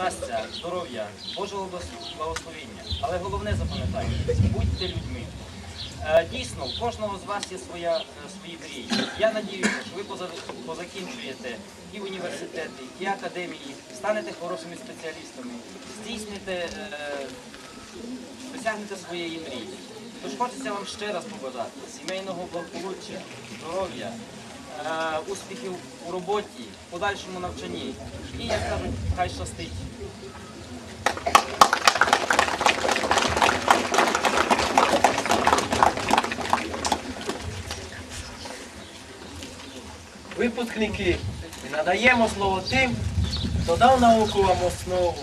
щастя, здоров'я, Божого благос- благословення. Але головне запам'ятайте, будьте людьми. Е, Дійсно, в кожного з вас є своя, е, свої мрії. Я надіюся, що ви позакінчуєте і університети, і академії, станете хорошими спеціалістами, здійсните, е, досягнете своєї мрії. Тож хочеться вам ще раз побажати сімейного благополуччя, здоров'я, е, успіхів у роботі, подальшому навчанні. І, як кажуть, хай щастить. Випускники, ми надаємо слово тим, хто дав науку вам основу,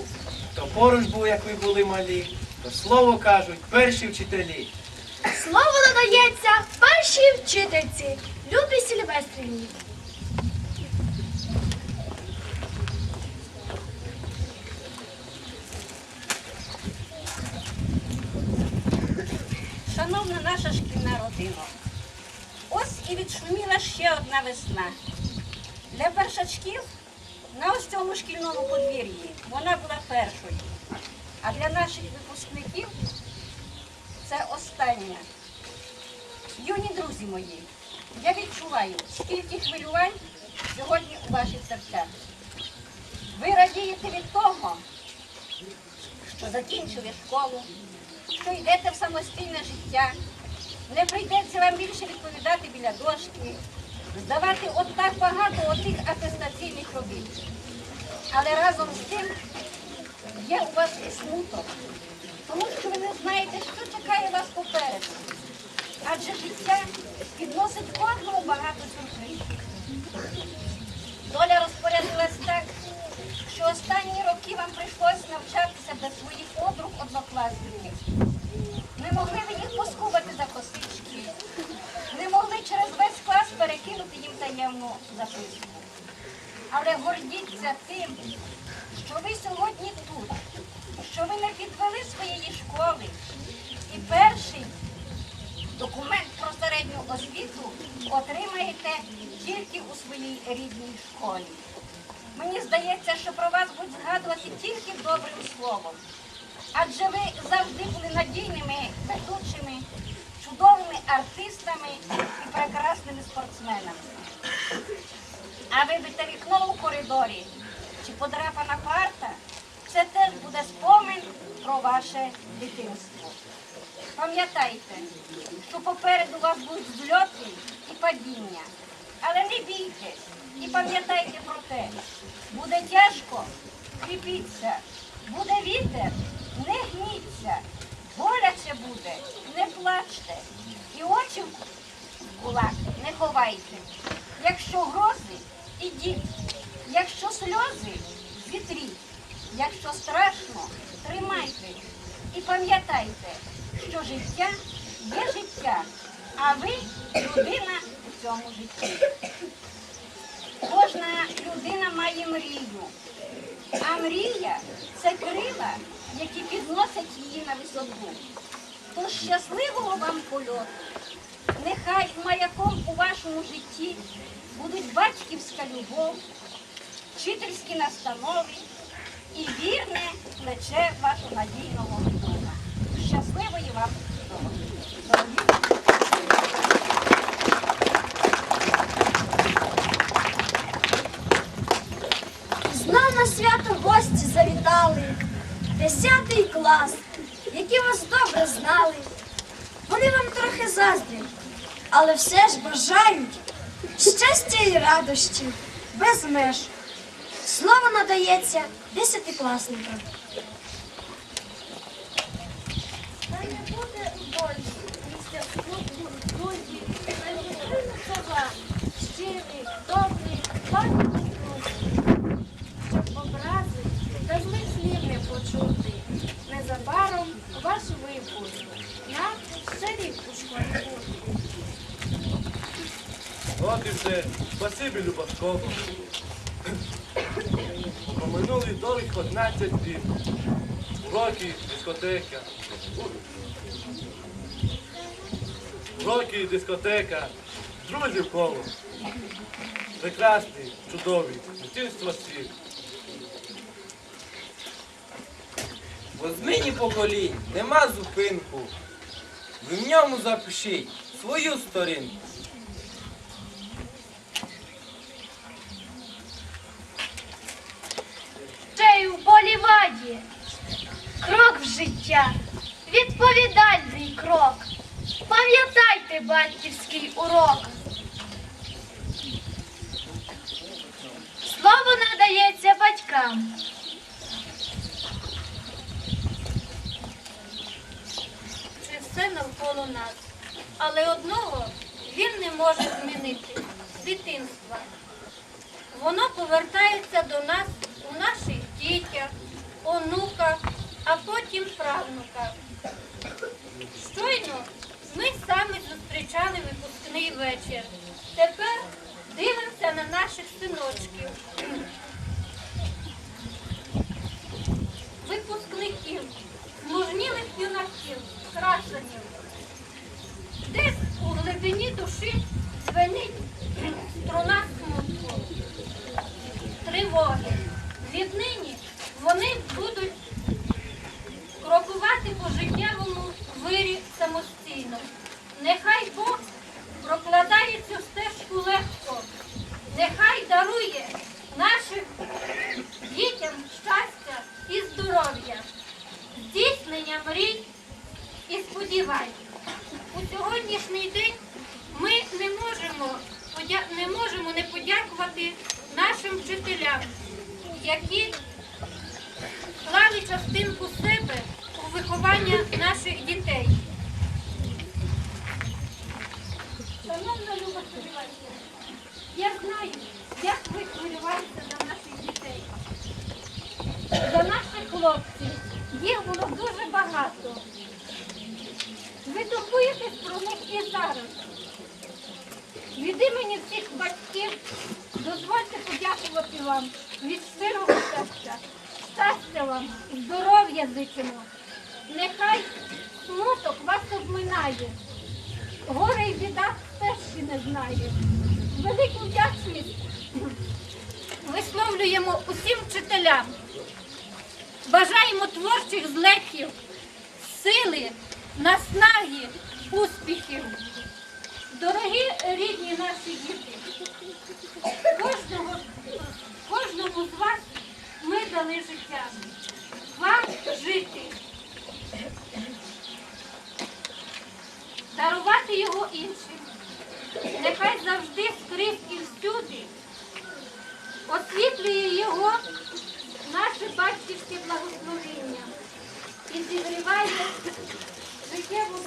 хто поруч був, як ви були малі, то слово кажуть перші вчителі. Слово надається першій вчительці Любі Сільвестрівні. Шановна наша шкільна родина, ось і відшуміла ще одна весна. Для першачків на ось цьому шкільному подвір'ї вона була першою. А для наших випускників це остання. Юні друзі мої, я відчуваю, скільки хвилювань сьогодні у ваших серцях. Ви радієте від того, що закінчили школу, що йдете в самостійне життя, не прийдеться вам більше відповідати біля дошки, здавати от так багато отих атестаційних робіт. Але разом з тим є у вас і смуток, тому що ви не знаєте, що чекає вас попереду. Адже життя підносить кожному багато сюрпризів. Доля розпорядилась так, що останні роки вам прийшлось навчатися без своїх подруг однокласників. Не могли ви їх поскубати за косички, не могли через весь клас перекинути їм таємну записку. Але гордіться тим, що ви сьогодні тут, що ви не підвели своєї школи. І перший документ про середню освіту отримаєте тільки у своїй рідній школі. Мені здається, що про вас будуть згадувати тільки добрим словом. Адже ви завжди були надійними ведучими, чудовими артистами і прекрасними спортсменами. А вибите вікно у коридорі чи подрапана парта це теж буде спомин про ваше дитинство. Пам'ятайте, що попереду вас будуть зльоти і падіння. Але не бійтесь і пам'ятайте про те, буде тяжко, кріпіться, буде вітер, не гніться, боляче буде, не плачте. І очі в кулак не ховайте. Якщо грози, ідіть, якщо сльози, зітріть, якщо страшно, тримайтесь. І пам'ятайте, що життя є життя, а ви людина цьому житті. Кожна людина має мрію, а мрія це крила, які підносять її на висоту. Тож щасливого вам польоту. Нехай маяком у вашому житті будуть батьківська любов, вчительські настанови і вірне плече вашого надійного друга. Щасливої вам! Дорогі З нами на свято гості завітали. Десятий клас, які вас добре знали. Вони вам трохи заздрять, але все ж бажають щастя і радощі без меж. Слово надається десятикласникам. Та не буде болі, місця клубу, друзі, найвірні слова, щирі, добрі, пам'ятні друзі, щоб образи та злих слів не почути. Незабаром ваш випуск. Нам ще рік у школі бути. От і все. Спасибі, Люба школа. Поминули довгих 15 днів. Уроки, дискотека. Уроки, дискотека. Друзів коло. Прекрасний, чудовий, дитинство світ. бо зміні поколінь нема зупинку. Ви в ньому запишіть свою сторінку. Ще й у полі ваді. Крок в життя, відповідальний крок. Пам'ятайте батьківський урок. Слово надається батькам. Чи все навколо нас. Але одного він не може змінити красенів. Десь у глибині душі звенить струна смутку, тривоги. Віднині вони будуть крокувати по життєвому вирі самостійно. Нехай Бог прокладає цю стежку легко, нехай дарує нашим дітям щастя і здоров'я, здійснення мрій і. У сьогоднішній день ми не можемо, не можемо не подякувати нашим вчителям, які вклали частинку себе у виховання наших дітей. Шановна Люба Сподівайся, я знаю, як ви хвилювалися за наших дітей. За наших хлопців. Їх було дуже багато. Ви турбуєтесь про них і зараз. Від імені всіх батьків дозвольте подякувати вам від щирого серця. Щастя вам, здоров'я зичимо. Нехай смуток вас обминає. Горе і біда ще не знає. Велику вдячність висловлюємо усім вчителям. Бажаємо творчих злетів, сили, наснаги, успіхів. Дорогі рідні наші діти, кожного, кожному з вас ми дали життя. Вам жити. Дарувати його іншим. Нехай завжди скрізь і всюди освітлює його наше батьківське благословення і зігріває життєву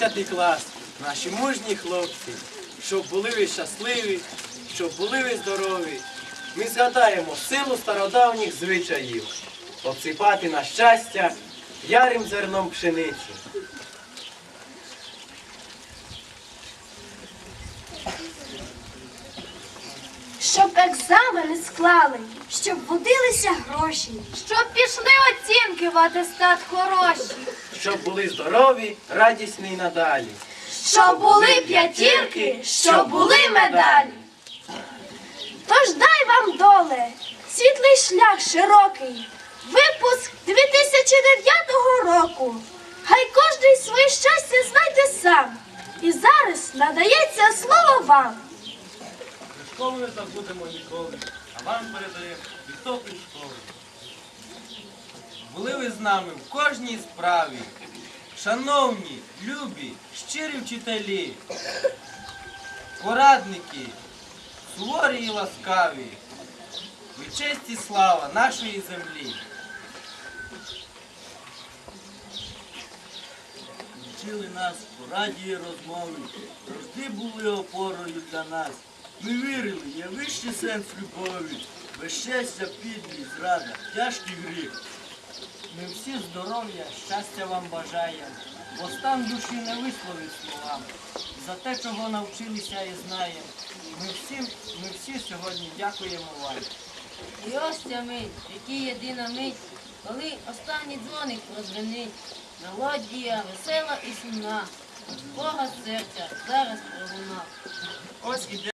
11 клас, наші мужні хлопці, щоб були ви щасливі, щоб були ви здорові. Ми згадаємо силу стародавніх звичаїв, обсипати на щастя ярим зерном пшениці. Щоб екзамени склали, щоб водилися гроші. Щоб пішли оцінки в атестат хороші. Щоб були здорові, радісні й надалі. Щоб були п'ятірки, щоб були медалі. Тож дай вам доле, світлий шлях широкий, випуск 2009 року. Хай кожний своє щастя знайде сам. І зараз надається слово вам. Школу не забудемо ніколи, а вам передаємо відтоки школи. Були ви з нами в кожній справі. Шановні, любі, щирі вчителі, порадники, суворі і ласкаві, ви честь і слава нашої землі. Вчили нас пораді і розмови, завжди були опорою для нас. Ми вірили, є вищий сенс любові, безчестя, підлість, зрада, тяжкий гріх. Ми всі здоров'я, щастя вам бажаємо, бо стан душі не висловить словам. За те, чого навчилися і знаємо. Ми всі, ми всі сьогодні дякуємо вам. І ось ця мить, які єдина мить, коли останній дзвоник прозвенить, мелодія весела і сумна, Бога серця зараз пролунав. Ось іде